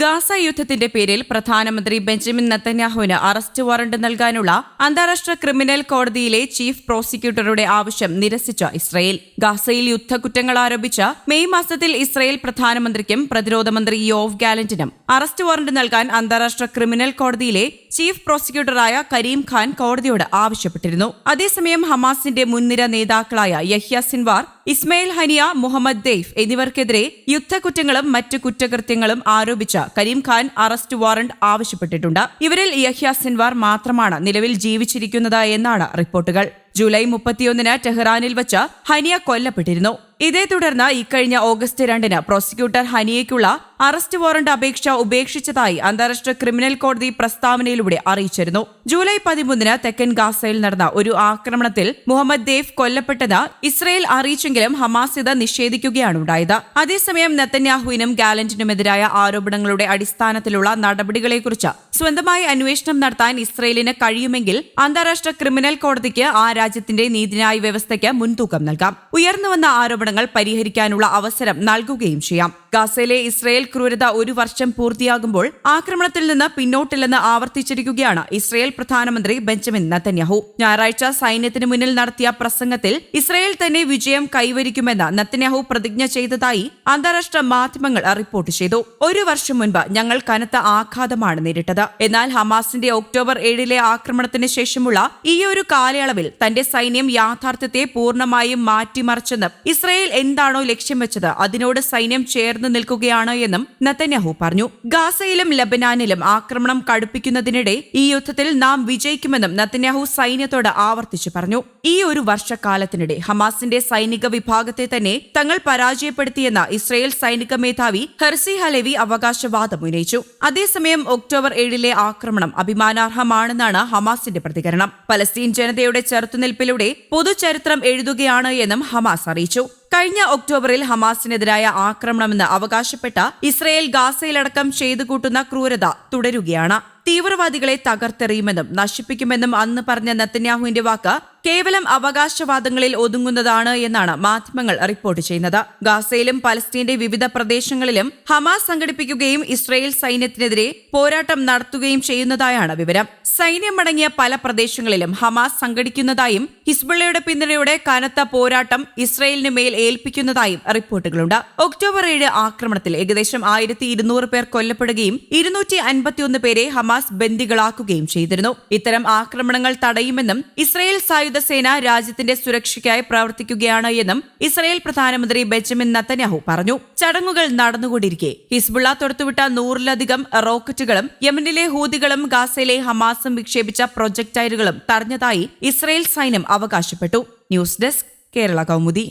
Gaza യുദ്ധത്തിന്റെ പേരിൽ പ്രധാനമന്ത്രി ബെഞ്ചമിൻ നത്തന്യാഹുവിന് അറസ്റ്റ് വാറണ്ട് നൽകാനുള്ള അന്താരാഷ്ട്ര ക്രിമിനൽ കോടതിയിലെ ചീഫ് പ്രോസിക്യൂട്ടറുടെ ആവശ്യം നിരസിച്ച ഇസ്രയേൽ. ഗാസയിൽ യുദ്ധക്കുറ്റങ്ങൾ ആരോപിച്ച മെയ് മാസത്തിൽ ഇസ്രയേൽ പ്രധാനമന്ത്രിക്കും പ്രതിരോധ മന്ത്രി യോവ് ഗാലന്റിനും അറസ്റ്റ് വാറന്റ് നൽകാൻ അന്താരാഷ്ട്ര ക്രിമിനൽ കോടതിയിലെ ചീഫ് പ്രോസിക്യൂട്ടറായ കരീം ഖാൻ കോടതിയോട് ആവശ്യപ്പെട്ടിരുന്നു. അതേസമയം ഹമാസിന്റെ മുൻനിര നേതാക്കളായ Yahya Sinwar Ismail Haniyeh Mohammed Deif എന്നിവർക്കെതിരെ യുദ്ധക്കുറ്റങ്ങളും മറ്റ് കുറ്റകൃത്യങ്ങളും ആരോപിച്ച കരീം ഖാൻ അറസ്റ്റ് വാറന്റ് ആവശ്യപ്പെട്ടിട്ടുണ്ട്. ഇവരിൽ യഹ്യ സിൻവാർ മാത്രമാണ് നിലവിൽ ജീവിച്ചിരിക്കുന്നത് എന്നാണ് റിപ്പോർട്ടുകൾ. ജൂലൈ മുപ്പത്തിയൊന്നിന് ടെഹ്റാനിൽ വച്ച് ഹനിയ കൊല്ലപ്പെട്ടിരുന്നു. ഇതേ തുടർന്ന് ഇക്കഴിഞ്ഞ ഓഗസ്റ്റ് രണ്ടിന് പ്രോസിക്യൂട്ടർ ഹനിയയ്ക്കുള്ള അറസ്റ്റ് വാറന്റ് അപേക്ഷ ഉപേക്ഷിച്ചതായി അന്താരാഷ്ട്ര ക്രിമിനൽ കോടതി പ്രസ്താവനയിലൂടെ അറിയിച്ചിരുന്നു. ജൂലൈ പതിമൂന്നിന് തെക്കൻ ഗാസയിൽ നടന്ന ഒരു ആക്രമണത്തിൽ മുഹമ്മദ് ദേഫ് കൊല്ലപ്പെട്ടെന്ന് ഇസ്രയേൽ അറിയിച്ചെങ്കിലും ഹമാസ് ഇത് നിഷേധിക്കുകയാണ് ഉണ്ടായത്. അതേസമയം നെത്തന്യാഹുവിനും ഗാലന്റിനുമെതിരായ ആരോപണങ്ങളുടെ അടിസ്ഥാനത്തിലുള്ള നടപടികളെക്കുറിച്ച് സ്വന്തമായി അന്വേഷണം നടത്താൻ ഇസ്രയേലിന് കഴിയുമെങ്കിൽ അന്താരാഷ്ട്ര ക്രിമിനൽ കോടതിക്ക് ആ രാജ്യത്തിന്റെ നീതിന്യായ വ്യവസ്ഥയ്ക്ക് മുൻതൂക്കം നൽകാം. ഉയർന്നുവന്ന ആരോപണങ്ങൾ പരിഹരിക്കാനുള്ള അവസരം നൽകുകയും ചെയ്യാം ഗാസയിലെ ഇസ്രയേൽ ക്രൂരത ഒരു വർഷം പൂർത്തിയാകുമ്പോൾ ആക്രമണത്തിൽ നിന്ന് പിന്നോട്ടില്ലെന്ന് ആവർത്തിച്ചിരിക്കുകയാണ് ഇസ്രയേൽ പ്രധാനമന്ത്രി ബെഞ്ചമിൻ നത്തന്യാഹു ഞായറാഴ്ച സൈന്യത്തിന് മുന്നിൽ നടത്തിയ പ്രസംഗത്തിൽ ഇസ്രയേൽ തന്നെ വിജയം കൈവരിക്കുമെന്ന് നത്തന്യാഹു പ്രതിജ്ഞ ചെയ്തതായി അന്താരാഷ്ട്ര മാധ്യമങ്ങൾ റിപ്പോർട്ട് ചെയ്തു. ഒരു വർഷം മുൻപ് ഞങ്ങൾ കനത്ത ആഘാതമാണ് നേരിട്ടത്. എന്നാൽ ഹമാസിന്റെ ഒക്ടോബർ ഏഴിലെ ആക്രമണത്തിന് ശേഷമുള്ള ഈ ഒരു കാലയളവിൽ തന്റെ സൈന്യം യാഥാർത്ഥ്യത്തെ പൂർണമായും മാറ്റിമറിച്ചെന്നും ഇസ്രയേൽ എന്താണോ ലക്ഷ്യം വെച്ചത് അതിനോട് സൈന്യം ചേർന്ന് നിൽക്കുകയാണ് എന്നും നത്തന്യാഹു പറഞ്ഞു. ഗാസയിലും ലബനാനിലും ആക്രമണം കടുപ്പിക്കുന്നതിനിടെ ഈ യുദ്ധത്തിൽ നാം വിജയിക്കുമെന്നും നത്തന്യാഹു സൈന്യത്തോട് ആവർത്തിച്ചു പറഞ്ഞു. ഈ ഒരു വർഷക്കാലത്തിനിടെ ഹമാസിന്റെ സൈനിക വിഭാഗത്തെ തന്നെ തങ്ങൾ പരാജയപ്പെടുത്തിയെന്ന ഇസ്രയേൽ സൈനിക മേധാവി ഹെർസി ഹലവി അവകാശവാദം ഉന്നയിച്ചു. അതേസമയം ഒക്ടോബർ ഏഴിലെ ആക്രമണം അഭിമാനാർഹമാണെന്നാണ് ഹമാസിന്റെ പ്രതികരണം. പലസ്തീൻ ജനതയുടെ ചെറുത്തുനിൽപ്പിലൂടെ പൊതുചരിത്രം എഴുതുകയാണ് എന്നും ഹമാസ് അറിയിച്ചു. കഴിഞ്ഞ ഒക്ടോബറിൽ ഹമാസിനെതിരായ ആക്രമണമെന്ന് അവകാശപ്പെട്ട ഇസ്രയേൽ ഗാസയിലടക്കം ചെയ്തു കൂട്ടുന്ന ക്രൂരത തുടരുകയാണ്. തീവ്രവാദികളെ തകർത്തെറിയുമെന്നും നശിപ്പിക്കുമെന്നും അന്ന് പറഞ്ഞ നത്തന്യാഹുവിന്റെ വാക്ക് കേവലം അവകാശവാദങ്ങളിൽ ഒതുങ്ങുന്നതാണ് എന്നാണ് മാധ്യമങ്ങൾ റിപ്പോർട്ട് ചെയ്യുന്നത്. ഗാസയിലും പലസ്തീന്റെ വിവിധ പ്രദേശങ്ങളിലും ഹമാസ് സംഘടിപ്പിക്കുകയും ഇസ്രയേൽ സൈന്യത്തിനെതിരെ പോരാട്ടം നടത്തുകയും ചെയ്യുന്നതായാണ് വിവരം. സൈന്യമടങ്ങിയ പല പ്രദേശങ്ങളിലും ഹമാസ് സംഘടിക്കുന്നതായും ഹിസ്ബുള്ളയുടെ പിന്തുണയോടെ കനത്ത പോരാട്ടം ഇസ്രയേലിന് മേൽ ഏൽപ്പിക്കുന്നതായും റിപ്പോർട്ടുകളുണ്ട്. ഒക്ടോബർ ഏഴ് ആക്രമണത്തിൽ ഏകദേശം ആയിരത്തി ഇരുന്നൂറ് പേർ കൊല്ലപ്പെടുകയും ഇരുന്നൂറ്റി അൻപത്തിയൊന്ന് പേരെ ഹമാസ് ബന്ദികളാക്കുകയും ചെയ്തിരുന്നു. ഇത്തരം ആക്രമണങ്ങൾ തടയുമെന്നും ഇസ്രയേൽ സായുധ സേന രാജ്യത്തിന്റെ സുരക്ഷയ്ക്കായി പ്രവർത്തിക്കുകയാണ് എന്നും ഇസ്രയേൽ പ്രധാനമന്ത്രി ബെഞ്ചമിൻ നത്തന്യാഹു പറഞ്ഞു. ചടങ്ങുകൾ നടന്നുകൊണ്ടിരിക്കെ. ഹിസ്ബുള്ള തൊടുത്തുവിട്ട നൂറിലധികം റോക്കറ്റുകളും യമനിലെ ഹൂതികളും ഗാസയിലെ ഹമാസും വിക്ഷേപിച്ച പ്രൊജക്ടൈലുകളും തടഞ്ഞതായി ഇസ്രയേൽ സൈന്യം അവകാശപ്പെട്ടു. News desk Kerala Kaumudi.